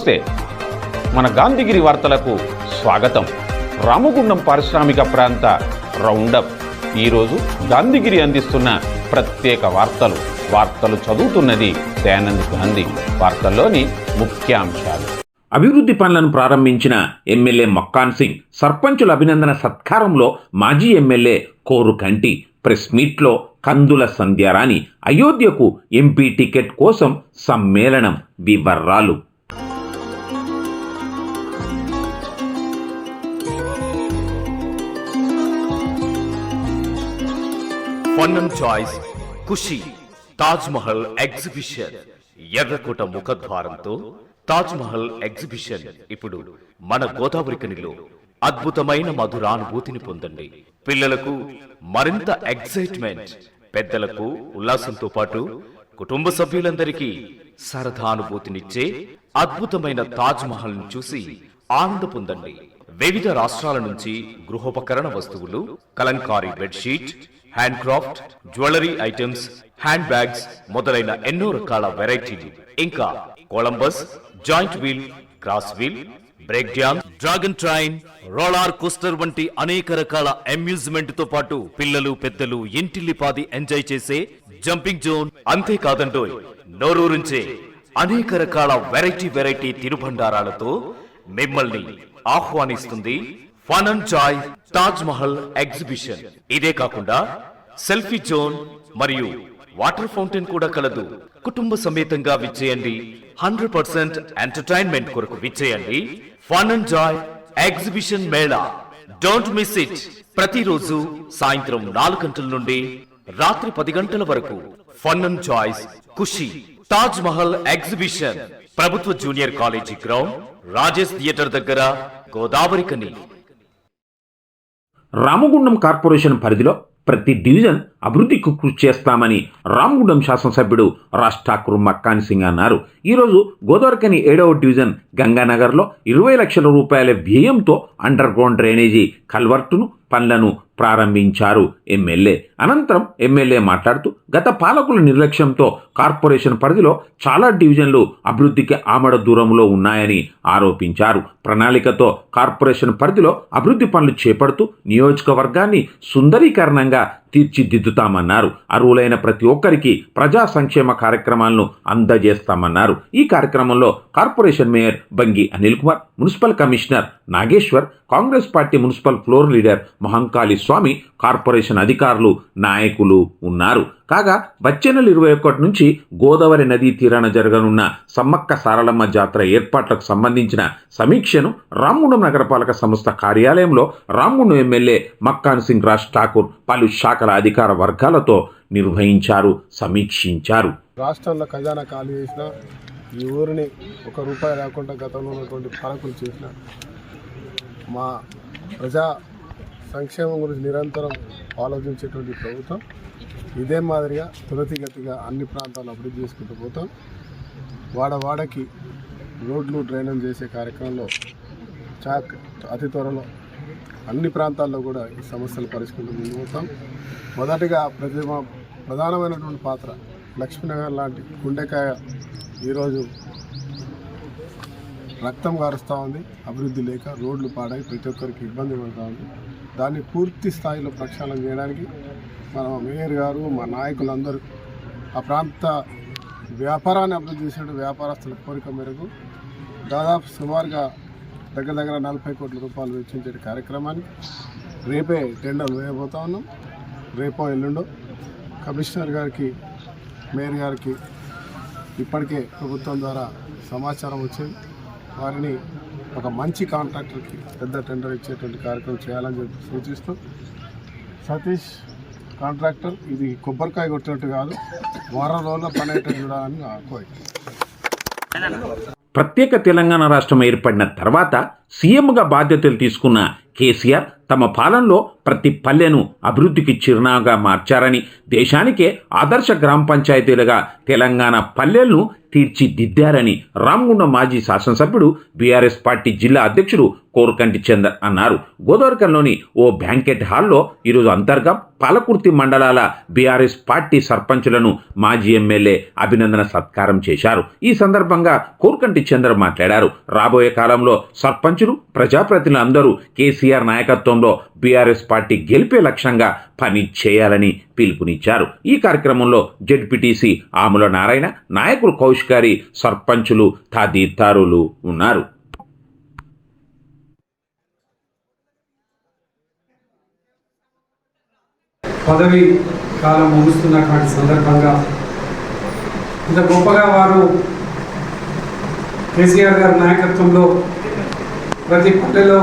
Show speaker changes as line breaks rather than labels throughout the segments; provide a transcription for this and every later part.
నమస్తే. మన గాంధీగిరి వార్తలకు స్వాగతం. రామగుండం పారిశ్రామిక ప్రాంత రౌండప్. ఈరోజు గాంధీగిరి అందిస్తున్న ప్రత్యేక వార్తలు. వార్తలు చదువుతున్నది దయానంద్ గాంధీ. వార్తల్లోని ముఖ్యాంశాలు.
అభివృద్ధి పనులను ప్రారంభించిన ఎమ్మెల్యే మక్కాన్ సింగ్ సర్పంచుల అభినందన సత్కారంలో మాజీ ఎమ్మెల్యే కోరు కంటి ప్రెస్ మీట్లో కందుల సంధ్యారాణి అయోధ్యకు ఎంపీ టికెట్ కోసం సమ్మేళనం వివర్రాలు
fun choice Khushi Taj Mahal exhibition ఎర్రకోట ముఖద్వారంతో తాజ్ మహల్ ఎగ్జిబిషన్ ఇప్పుడు మన గోదావరి కనిలో అద్భుతమైన మధురానుభూతిని పొందండి. పిల్లలకు మరింత ఎగ్జైట్మెంట్ పెద్దలకు ఉల్లాసంతో పాటు కుటుంబ సభ్యులందరికీ సరదానుభూతినిచ్చే అద్భుతమైన తాజ్ మహల్ను చూసి ఆనంద పొందండి. వివిధ రాష్ట్రాల నుంచి గృహోపకరణ వస్తువులు Kalamkari bedsheet hand craft jewellery items hand bags మొదలైన ఎన్నో రకాల వెరైటీలు ఇంకా Columbus giant wheel cross wheel break dance dragon train roller coaster వంటి అనేక రకాల అమ్యూజ్మెంట్తో పాటు పిల్లలు పెద్దలు ఇంటిల్లిపాది ఎంజాయ్ చేసే జంపింగ్ జోన్ అంతేకాదంటో నోరూరించే అనేక రకాల వెరైటీ వెరైటీ తిరుబండారాలతో మిమ్మల్ని ఆహ్వానిస్తుంది fun and joy Taj Mahal exhibition. ఇదే కాకుండా సెల్ఫీ జోన్ మరియు వాటర్ ఫౌంటైన్ కూడా కలదు. కుటుంబ సమేతంగా విచ్చేయండి. హండ్రెడ్ పర్సెంట్ ఎంటర్టైన్మెంట్ కొరకు విచ్చేయండి. Fun and joy exhibition Mela. Don't miss it. ప్రతిరోజు సాయంత్రం నాలుగు గంటల నుండి రాత్రి పది గంటల వరకు fun and joys Khushi Taj Mahal exhibition. ప్రభుత్వ junior college ground Rajesh theatre దగ్గర గోదావరి కని.
రామగుండం కార్పొరేషన్ పరిధిలో ప్రతి డివిజన్ అభివృద్ధికి కృషి చేస్తామని రామగుండం శాసనసభ్యుడు రాజ్ ఠాకూర్ మక్కాన్ సింగ్ అన్నారు. ఈరోజు గోదావరికని ఏడవ డివిజన్ గంగానగర్లో ఇరవై లక్షల రూపాయల వ్యయంతో అండర్ గ్రౌండ్ డ్రైనేజీ కల్వర్టును పనులను ప్రారంభించారు ఎమ్మెల్యే. అనంతరం ఎమ్మెల్యే మాట్లాడుతూ గత పాలకుల నిర్లక్ష్యంతో కార్పొరేషన్ పరిధిలో చాలా డివిజన్లు అభివృద్ధికి ఆమడ దూరంలో ఉన్నాయని ఆరోపించారు. ప్రణాళికతో కార్పొరేషన్ పరిధిలో అభివృద్ధి పనులు చేపడుతూ నియోజకవర్గాన్ని సుందరీకరణంగా తీర్చిదిద్దుతామన్నారు. అర్హులైన ప్రతి ఒక్కరికి ప్రజా సంక్షేమ కార్యక్రమాలను అందజేస్తామన్నారు. ఈ కార్యక్రమంలో corporation mayor Bangi Anil Kumar municipal commissioner Nageshwar Congress party municipal floor leader Mahankali Swamy corporation అధికారులు నాయకులు ఉన్నారు. కాగా వచ్చే నెల ఇరవై ఒకటి నుంచి గోదావరి నదీ తీరాన జరగనున్న సమ్మక్క సారలమ్మ జాతర ఏర్పాట్లకు సంబంధించిన సమీక్షను రామ్గుండం నగరపాలక సంస్థ కార్యాలయంలో రామ్గుండం ఎమ్మెల్యే మక్కాన్ సింగ్ రాజ్ ఠాకూర్ పలు శాఖల అధికార వర్గాలతో నిర్వహించారు సమీక్షించారు.
రాష్ట్రంలో ఖజానా ఖాళీ చేసిన ఈ ఊరిని ఒక రూపాయి రాకుండా గతంలో ఉన్నటువంటి పాలకులు చేసిన మా ప్రజా సంక్షేమం గురించి నిరంతరం ఆలోచించేటువంటి ప్రభుత్వం ఇదే మాదిరిగా త్వరితగతిగా అన్ని ప్రాంతాలు అభివృద్ధి చేసుకుంటూ పోతాం. వాడవాడకి రోడ్లు డ్రైనేజ్ చేసే కార్యక్రమంలో చాక్ అతి త్వరలో అన్ని ప్రాంతాల్లో కూడా ఈ సమస్యలు పరిష్కరించుకుంటూ ముందు పోతాం. మొదటిగా ప్రతి మా ప్రధానమైనటువంటి పాత్ర లక్ష్మీనగర్ లాంటి గుండెకాయ ఈరోజు రక్తం కారుస్తూ ఉంది అభివృద్ధి లేక రోడ్లు పాడై ప్రతి ఒక్కరికి ఇబ్బంది పడుతూ ఉంది. దాన్ని పూర్తి స్థాయిలో ప్రక్షాళన చేయడానికి మన మేయర్ గారు మా నాయకులందరూ ఆ ప్రాంత వ్యాపారాన్ని అభివృద్ధి చేసినట్టు వ్యాపారస్తుల కోరిక మేరకు దాదాపు సుమారుగా దగ్గర దగ్గర నలభై కోట్ల రూపాయలు వెచ్చించే కార్యక్రమాన్ని రేపే టెండర్ వేయబోతా ఉన్నాం. రేపో ఎల్లుండో కమిషనర్ గారికి మేయర్ గారికి ఇప్పటికే ప్రభుత్వం ద్వారా సమాచారం వచ్చింది. వారిని ఒక మంచి కాంట్రాక్టర్కి పెద్ద టెండర్ ఇచ్చేటువంటి కార్యక్రమం చేయాలని చెప్పి సూచిస్తూ సతీష్ కాంట్రాక్టర్ ఇది కొబ్బరికాయ కొట్టినట్టు కాదు వారం రోజుల పని అయ్యేటట్టు చూడాలని కోరిక.
ప్రత్యేక తెలంగాణ రాష్ట్రం ఏర్పడిన తర్వాత సీఎంగా బాధ్యతలు తీసుకున్న కేసీఆర్ తమ పాలనలో ప్రతి పల్లెను అభివృద్ధికి చిరునాగా మార్చారని దేశానికే ఆదర్శ గ్రామ పంచాయతీలుగా తెలంగాణ పల్లెలను తీర్చిదిద్దారని రామగుండం మాజీ శాసనసభ్యుడు బీఆర్ఎస్ పార్టీ జిల్లా అధ్యక్షుడు కోరకంటి చందర్ అన్నారు. గోదావరికంలోని ఓ బ్యాంకెట్ హాల్లో ఈరోజు అంతర్గా పాలకుర్తి మండలాల బీఆర్ఎస్ పార్టీ సర్పంచులను మాజీ ఎమ్మెల్యే అభినందన సత్కారం చేశారు. ఈ సందర్భంగా కోరకంటి చందర్ మాట్లాడారు. రాబోయే కాలంలో సర్పంచులు ప్రజాప్రతినిధులు అందరూ కేసీఆర్ నాయకత్వంలో బీఆర్ఎస్ పార్టీ గెలిపే లక్ష్యంగా పని చేయాలని పిలుపునిచ్చారు. ఈ కార్యక్రమంలో జెడ్పీటీసీ ఆముల నారాయణ నాయకులు కౌష్కారి సర్పంచులు తదితరులు ఉన్నారు.
పదవి కాలం ముగుస్తున్నటువంటి సందర్భంగా ఇంత గొప్పగా వారు కేసీఆర్ గారి నాయకత్వంలో ప్రతి పల్లెలో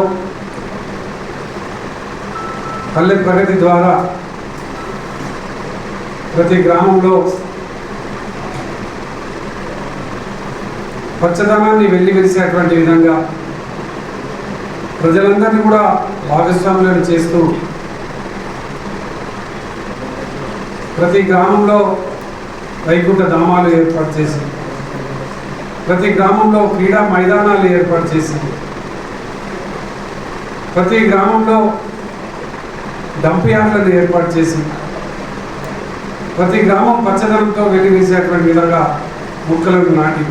పల్లె ప్రగతి ద్వారా ప్రతి గ్రామంలో పచ్చదనాన్ని వెళ్ళి వెలిసేటువంటి విధంగా ప్రజలందరినీ కూడా భాగస్వాములను చేస్తూ ప్రతి గ్రామంలో వైకుంఠ ధామాలు ఏర్పాటు చేసి ప్రతి గ్రామంలో క్రీడా మైదానాలు ఏర్పాటు చేసి ప్రతి గ్రామంలో డంప్ యార్డ్లను ఏర్పాటు చేసి ప్రతి గ్రామం పచ్చదనంతో వెలివేసేటువంటి విధంగా మొక్కలను నాటి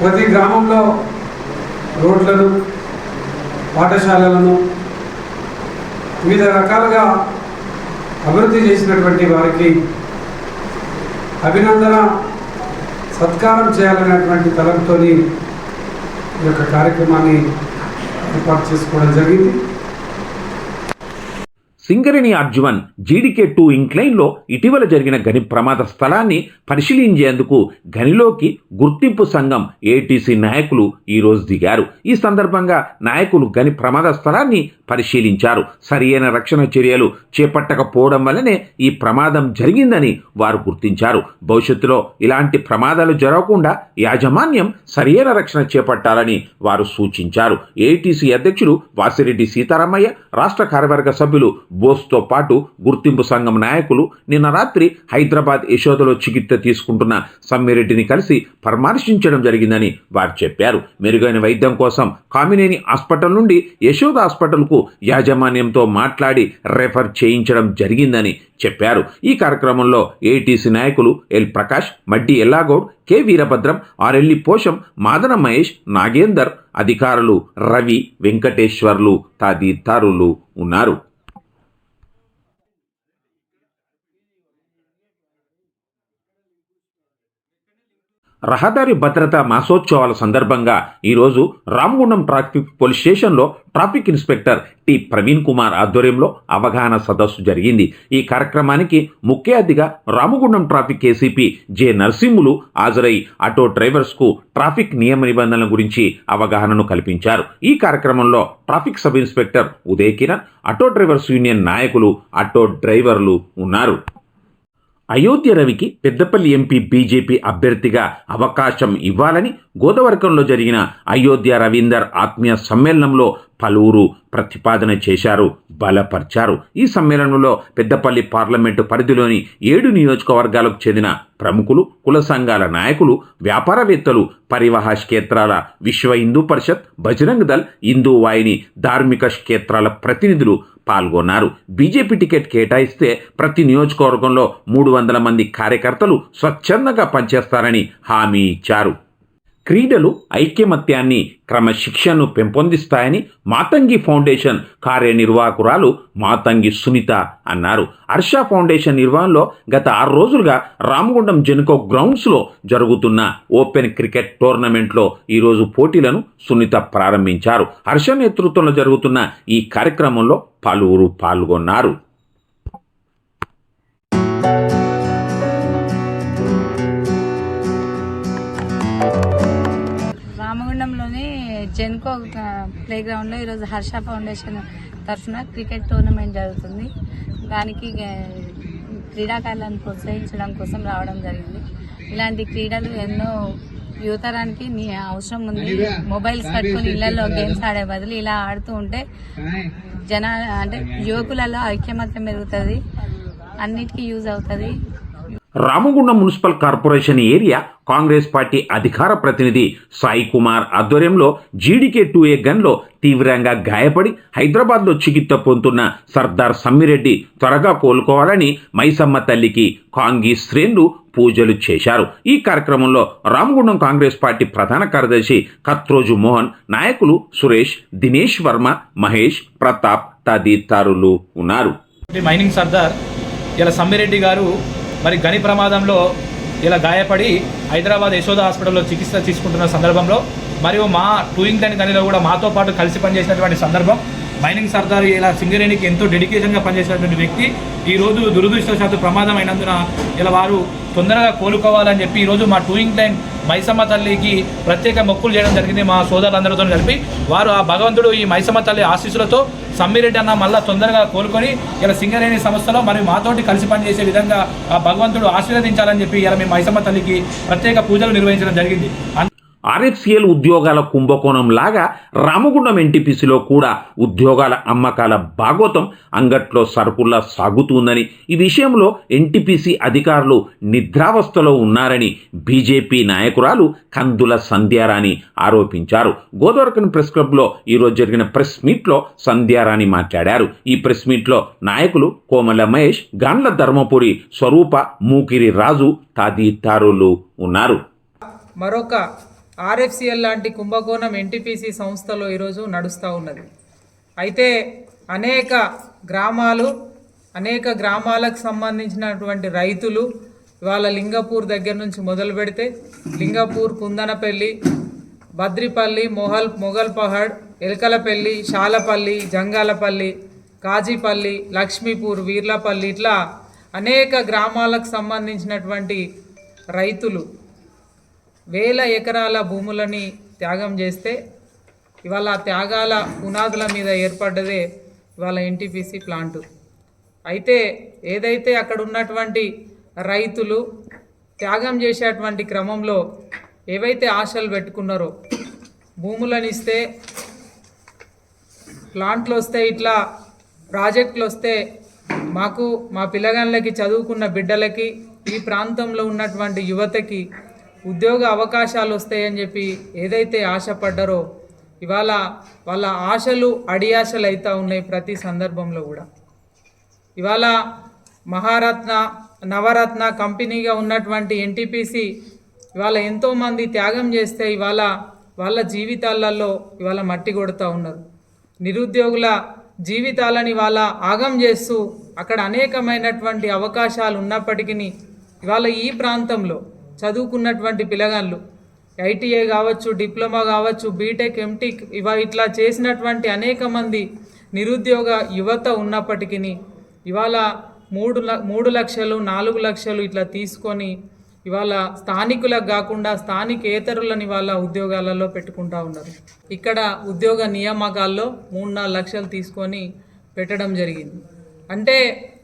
ప్రతి గ్రామంలో రోడ్లను పాఠశాలలను వివిధ రకాలుగా అభివృద్ధి చేసినటువంటి వారికి అభినందన సత్కారం చేయాలనేటువంటి తలంతో ఈ యొక్క కార్యక్రమాన్ని ఏర్పాటు చేసుకోవడం జరిగింది.
సింగరేణి అర్జువన్ జీడికే టూ ఇంక్లైన్లో ఇటీవల జరిగిన గని ప్రమాద స్థలాన్ని పరిశీలించేందుకు గనిలోకి గుర్తింపు సంఘం ఏటీసీ నాయకులు ఈరోజు దిగారు. ఈ సందర్భంగా నాయకులు గని ప్రమాద స్థలాన్ని పరిశీలించారు. సరియైన రక్షణ చర్యలు చేపట్టకపోవడం వల్లనే ఈ ప్రమాదం జరిగిందని వారు గుర్తించారు. భవిష్యత్తులో ఇలాంటి ప్రమాదాలు జరగకుండా యాజమాన్యం సరియైన రక్షణ చేపట్టాలని వారు సూచించారు. ఏటీసీ అధ్యక్షుడు వాసిరెడ్డి సీతారామయ్య రాష్ట్ర కార్యవర్గ సభ్యులు బోస్తో పాటు గుర్తింపు సంఘం నాయకులు నిన్న రాత్రి హైదరాబాద్ యశోదలో చికిత్స తీసుకుంటున్న సమ్మిరెడ్డిని కలిసి పరామర్శించడం జరిగిందని వారు చెప్పారు. మెరుగైన వైద్యం కోసం కామినేని హాస్పిటల్ నుండి యశోద హాస్పిటల్కు యాజమాన్యంతో మాట్లాడి రెఫర్ చేయించడం జరిగిందని చెప్పారు. ఈ కార్యక్రమంలో ఏటీసీ నాయకులు ఎల్ ప్రకాష్ మడ్డి ఎల్లాగౌడ్ కె వీరభద్రం ఆర్ఎల్లి పోషం మాదన మహేష్ నాగేందర్ అధికారులు రవి వెంకటేశ్వర్లు తదితరులు ఉన్నారు. రహదారి భద్రతా మాసోత్సవాల సందర్భంగా ఈరోజు రామగుండం ట్రాఫిక్ పోలీస్ స్టేషన్లో traffic inspector T Praveen Kumar ఆధ్వర్యంలో అవగాహన సదస్సు జరిగింది. ఈ కార్యక్రమానికి ముఖ్య అతిథిగా Ramagundam traffic ACP J Narasimhulu హాజరై ఆటో డ్రైవర్స్కు ట్రాఫిక్ నియమ నిబంధనల గురించి అవగాహనను కల్పించారు. ఈ కార్యక్రమంలో traffic sub inspector Uday Kiran auto drivers union నాయకులు ఆటో డ్రైవర్లు ఉన్నారు. అయోధ్య రవికి పెద్దపల్లి ఎంపీ బీజేపీ అభ్యర్థిగా అవకాశం ఇవ్వాలని గోదావరికంలో జరిగిన అయోధ్య రవీందర్ ఆత్మీయ సమ్మేళనంలో పలువురు ప్రతిపాదన చేశారు బలపరిచారు. ఈ సమ్మేళనంలో పెద్దపల్లి పార్లమెంటు పరిధిలోని ఏడు నియోజకవర్గాలకు చెందిన ప్రముఖులు కుల సంఘాల నాయకులు వ్యాపారవేత్తలు పరివాహ క్షేత్రాల విశ్వ హిందూ పరిషత్ బజరంగ్ దళ్ హిందూ వాహిని ధార్మిక క్షేత్రాల ప్రతినిధులు పాల్గొన్నారు. బీజేపీ టికెట్ కేటాయిస్తే ప్రతి నియోజకవర్గంలో మూడు వందల మంది కార్యకర్తలు స్వచ్ఛందంగా పనిచేస్తారని హామీ ఇచ్చారు. క్రీడలు ఐక్యమత్యాన్ని క్రమశిక్షణను పెంపొందిస్తాయని మాతంగి ఫౌండేషన్ కార్యనిర్వాహకురాలు మాతంగి సునీత అన్నారు. హర్ష ఫౌండేషన్ నిర్వహణలో గత ఆరు రోజులుగా రామగుండం జెనుకో గ్రౌండ్స్లో జరుగుతున్న ఓపెన్ క్రికెట్ టోర్నమెంట్లో ఈరోజు పోటీలను సునీత ప్రారంభించారు. హర్ష నేతృత్వంలో జరుగుతున్న ఈ కార్యక్రమంలో పలువురు పాల్గొన్నారు.
రామగుండంలోని జెన్కో ప్లే గ్రౌండ్లో ఈరోజు హర్ష ఫౌండేషన్ తరఫున క్రికెట్ టోర్నమెంట్ జరుగుతుంది. దానికి క్రీడాకారులను ప్రోత్సహించడం కోసం రావడం జరిగింది. ఇలాంటి క్రీడలు ఎన్నో యువతరానికి నీ అవసరం ఉంది. మొబైల్స్ పట్టుకుని ఇళ్ళలో గేమ్స్ ఆడే బదులు ఇలా ఆడుతూ ఉంటే జన అంటే యువకులలో ఐక్యమత్యం పెరుగుతుంది అన్నిటికీ యూజ్ అవుతుంది.
Ramagundam municipal corporation area Congress party అధికార ప్రతినిధి సాయి కుమార్ ఆధ్వర్యంలో జీడీకే టూ ఏ గన్లో తీవ్రంగా గాయపడి హైదరాబాద్లో చికిత్స పొందుతున్న సర్దార్ సమ్మిరెడ్డి త్వరగా కోలుకోవాలని మైసమ్మ తల్లికి కాంగీ శ్రేణులు పూజలు చేశారు. ఈ కార్యక్రమంలో రామగుండం కాంగ్రెస్ పార్టీ ప్రధాన కార్యదర్శి కత్రోజు మోహన్ నాయకులు సురేష్ దినేష్ వర్మ మహేష్ ప్రతాప్ తదితరులు ఉన్నారు.
మైనింగ్ సర్దార్ ఇలా సమ్మిరెడ్డి గారు మరి గని ప్రమాదంలో ఇలా గాయపడి హైదరాబాద్ యశోద హాస్పిటల్లో చికిత్స తీసుకుంటున్న సందర్భంలో మరియు మా టూయింగ్ దాని గనిలో కూడా మాతో పాటు కలిసి పనిచేసినటువంటి సందర్భం. మైనింగ్ సర్దార్ ఇలా సింగరేణికి ఎంతో డెడికేషన్గా పనిచేసినటువంటి వ్యక్తి. ఈరోజు దురదృష్టవశాత్తు ప్రమాదం అయినందున ఇలా వారు తొందరగా కోలుకోవాలని చెప్పి ఈరోజు మా టూయింగ్ టైం మైసమ్మ తల్లికి ప్రత్యేక మొక్కులు చేయడం జరిగింది మా సోదరులందరితో కలిపి. వారు ఆ భగవంతుడు ఈ మైసమ్మ తల్లి ఆశీస్సులతో సమ్మిరెడ్డి అన్న మళ్ళా తొందరగా కోలుకొని ఇలా సింగరేణి సంస్థలో మరియు మాతోటి కలిసి పనిచేసే విధంగా ఆ భగవంతుడు ఆశీర్వదించాలని చెప్పి ఇలా మేము మైసమ్మ తల్లికి ప్రత్యేక పూజలు నిర్వహించడం జరిగింది.
ఆర్ఎఫ్సిఎల్ ఉద్యోగాల కుంభకోణం లాగా రామగుండం ఎన్టీపీసీలో కూడా ఉద్యోగాల అమ్మకాల భాగోతం అంగట్లో సరుకుల్లా సాగుతుందని ఈ విషయంలో ఎన్టీపీసీ అధికారులు నిద్రావస్థలో ఉన్నారని బీజేపీ నాయకురాలు కందుల సంధ్యారాణి ఆరోపించారు. గోదావరికన్ ప్రెస్ క్లబ్లో ఈరోజు జరిగిన ప్రెస్ మీట్లో సంధ్యారాణి మాట్లాడారు. ఈ ప్రెస్ మీట్లో నాయకులు కోమల మహేష్ గాండ్ల ధర్మపురి స్వరూప మూకిరి రాజు తదితరులు ఉన్నారు.
మరొక ఆర్ఎఫ్సిఎల్ లాంటి కుంభకోణం ఎన్టీపీసీ సంస్థలో ఈరోజు నడుస్తూ ఉన్నది. అయితే అనేక గ్రామాలు అనేక గ్రామాలకు సంబంధించినటువంటి రైతులు ఇవాళ లింగపూర్ దగ్గర నుంచి మొదలు పెడితే లింగపూర్ కుందనపల్లి బద్రిపల్లి మొహల్ మొగల్పహడ్ ఎలకలపల్లి శాలపల్లి జంగాలపల్లి కాజీపల్లి లక్ష్మీపూర్ వీర్లపల్లి ఇట్లా అనేక గ్రామాలకు సంబంధించినటువంటి రైతులు వేల ఎకరాల భూములని త్యాగం చేస్తే ఇవాళ ఆ త్యాగాల పునాదుల మీద ఏర్పడ్డదే ఇవాళ ఎన్టీపీసీ ప్లాంటు అయితే ఏదైతే అక్కడ ఉన్నటువంటి రైతులు త్యాగం చేసేటువంటి క్రమంలో ఏవైతే ఆశలు పెట్టుకున్నారో భూములను ఇస్తే ప్లాంట్లు వస్తే ఇట్లా ప్రాజెక్టులు వస్తే మాకు మా పిల్లగాళ్ళకి చదువుకున్న బిడ్డలకి ఈ ప్రాంతంలో ఉన్నటువంటి యువతకి ఉద్యోగ అవకాశాలు వస్తాయని చెప్పి ఏదైతే ఆశపడ్డారో ఇవాళ వాళ్ళ ఆశలు అడియాశలు అవుతూ ఉన్నాయి ప్రతి సందర్భంలో కూడా. ఇవాళ మహారత్న నవరత్న కంపెనీగా ఉన్నటువంటి ఎన్టీపీసీ ఇవాళ ఎంతోమంది త్యాగం చేస్తే ఇవాళ వాళ్ళ జీవితాలలో ఇవాళ మట్టి కొడుతూ ఉన్నారు. నిరుద్యోగుల జీవితాలని వాళ్ళ ఆగం చేస్తూ అక్కడ అనేకమైనటువంటి అవకాశాలు ఉన్నప్పటికీ ఇవాళ ఈ ప్రాంతంలో చదువుకున్నటువంటి పిల్లగాళ్ళు ఐటీఐ కావచ్చు డిప్లొమా కావచ్చు బీటెక్ ఎంటెక్ ఇవ ఇట్లా చేసినటువంటి అనేక మంది నిరుద్యోగ యువత ఉన్నప్పటికీ ఇవాళ మూడు మూడు లక్షలు నాలుగు లక్షలు ఇట్లా తీసుకొని ఇవాళ స్థానికులకు కాకుండా స్థానికేతరులని వాళ్ళ ఉద్యోగాలలో పెట్టుకుంటా ఉన్నారు. ఇక్కడ ఉద్యోగ నియామకాల్లో మూడు నాలుగు లక్షలు తీసుకొని పెట్టడం జరిగింది. అంటే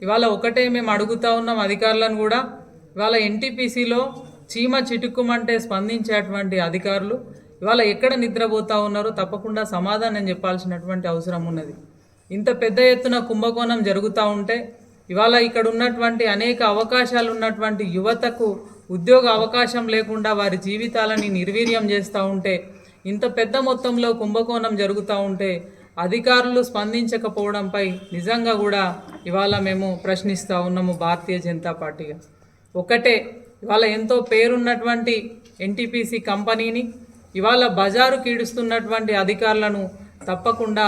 ఇవాళ ఒకటే మేము అడుగుతా ఉన్నాం అధికారులను కూడా ఇవాళ ఎన్టీపీసీలో చీమ చిటుక్కుమంటే స్పందించేటువంటి అధికారులు ఇవాళ ఎక్కడ నిద్రపోతూ ఉన్నారో తప్పకుండా సమాధానం చెప్పాల్సినటువంటి అవసరం ఉన్నది. ఇంత పెద్ద ఎత్తున కుంభకోణం జరుగుతూ ఉంటే ఇవాళ ఇక్కడ ఉన్నటువంటి అనేక అవకాశాలు ఉన్నటువంటి యువతకు ఉద్యోగ అవకాశం లేకుండా వారి జీవితాలని నిర్వీర్యం చేస్తూ ఉంటే ఇంత పెద్ద మొత్తంలో కుంభకోణం జరుగుతూ ఉంటే అధికారులు స్పందించకపోవడంపై నిజంగా కూడా ఇవాళ మేము ప్రశ్నిస్తూ ఉన్నాము భారతీయ జనతా పార్టీగా. ఒకటే ఇవాళ ఎంతో పేరున్నటువంటి ఎన్టీపీసీ కంపెనీని ఇవాళ బజారు కీడుస్తున్నటువంటి అధికారులను తప్పకుండా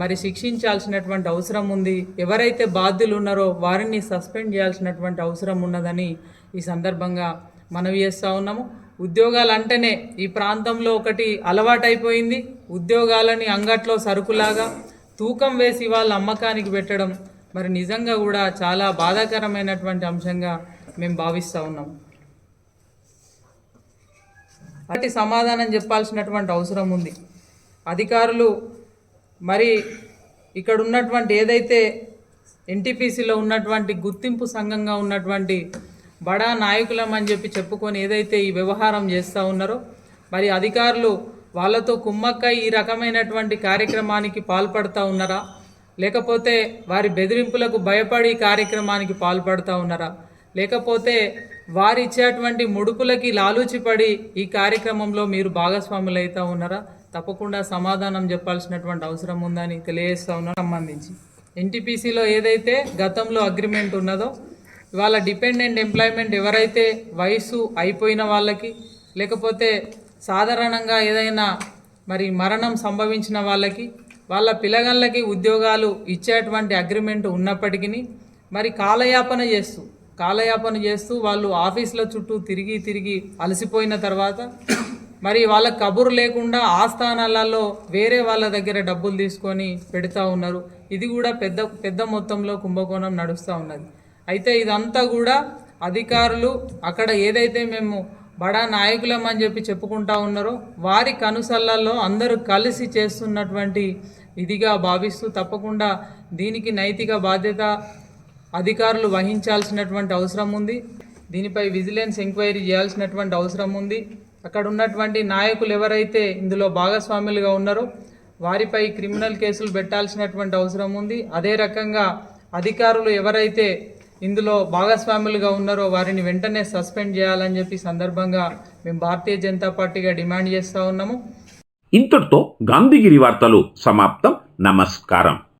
మరి శిక్షించాల్సినటువంటి అవసరం ఉంది. ఎవరైతే బాధ్యులు ఉన్నారో వారిని సస్పెండ్ చేయాల్సినటువంటి అవసరం ఉన్నదని ఈ సందర్భంగా మనవి చేస్తూ ఉన్నాము. ఉద్యోగాలు అంటేనే ఈ ప్రాంతంలో ఒకటి అలవాటైపోయింది. ఉద్యోగాలని అంగట్లో సరుకులాగా తూకం వేసి వాళ్ళ అమ్మకానికి పెట్టడం మరి నిజంగా కూడా చాలా బాధాకరమైనటువంటి అంశంగా మేము భావిస్తూ ఉన్నాము. వాటి సమాధానం చెప్పాల్సినటువంటి అవసరం ఉంది. అధికారులు మరి ఇక్కడ ఉన్నటువంటి ఏదైతే ఎన్టీపీసీలో ఉన్నటువంటి గుర్తింపు సంఘంగా ఉన్నటువంటి బడా నాయకులం అని చెప్పి చెప్పుకొని ఏదైతే ఈ వ్యవహారం చేస్తూ ఉన్నారో మరి అధికారులు వాళ్ళతో కుమ్మక్కై ఈ రకమైనటువంటి కార్యక్రమానికి పాల్పడుతూ ఉన్నారా? లేకపోతే వారి బెదిరింపులకు భయపడి కార్యక్రమానికి పాల్పడుతూ ఉన్నారా? లేకపోతే వారు ఇచ్చేటువంటి ముడుపులకి లాలూచిపడి ఈ కార్యక్రమంలో మీరు భాగస్వాములు అయితే ఉన్నారా? తప్పకుండా సమాధానం చెప్పాల్సినటువంటి అవసరం ఉందని తెలియజేస్తా సంబంధించి ఎన్టీపీసీలో ఏదైతే గతంలో అగ్రిమెంట్ ఉన్నదో ఇవాళ డిపెండెంట్ ఎంప్లాయ్మెంట్ ఎవరైతే వయసు అయిపోయిన వాళ్ళకి లేకపోతే సాధారణంగా ఏదైనా మరి మరణం సంభవించిన వాళ్ళకి వాళ్ళ పిల్లగాళ్ళకి ఉద్యోగాలు ఇచ్చేటువంటి అగ్రిమెంట్ ఉన్నప్పటికీ మరి కాలయాపన చేస్తూ కాలయాపన చేస్తూ వాళ్ళు ఆఫీసుల చుట్టూ తిరిగి తిరిగి అలసిపోయిన తర్వాత మరి వాళ్ళ కబురు లేకుండా ఆస్థానాలలో వేరే వాళ్ళ దగ్గర డబ్బులు తీసుకొని పెడతా ఉన్నారు. ఇది కూడా పెద్ద పెద్ద మొత్తంలో కుంభకోణం నడుస్తూ ఉన్నది. అయితే ఇదంతా కూడా అధికారులు అక్కడ ఏదైతే మేము బడా నాయకులం అని చెప్పి చెప్పుకుంటా ఉన్నారో వారి కనుసల్లల్లో అందరూ కలిసి చేస్తున్నటువంటి ఇదిగా భావిస్తూ తప్పకుండా దీనికి నైతిక బాధ్యత అధికారులు వహించాల్సినటువంటి అవసరం ఉంది. దీనిపై విజిలెన్స్ ఎంక్వైరీ చేయాల్సినటువంటి అవసరం ఉంది. అక్కడ ఉన్నటువంటి నాయకులు ఎవరైతే ఇందులో భాగస్వాములుగా ఉన్నారో వారిపై క్రిమినల్ కేసులు పెట్టాల్సినటువంటి అవసరం ఉంది. అదే రకంగా అధికారులు ఎవరైతే ఇందులో భాగస్వాములుగా ఉన్నారో వారిని వెంటనే సస్పెండ్ చేయాలని చెప్పి సందర్భంగా మేము భారతీయ జనతా పార్టీగా డిమాండ్ చేస్తూ ఉన్నాము.
ఇంతటితో గాంధీగిరి వార్తలు సమాప్తం. నమస్కారం.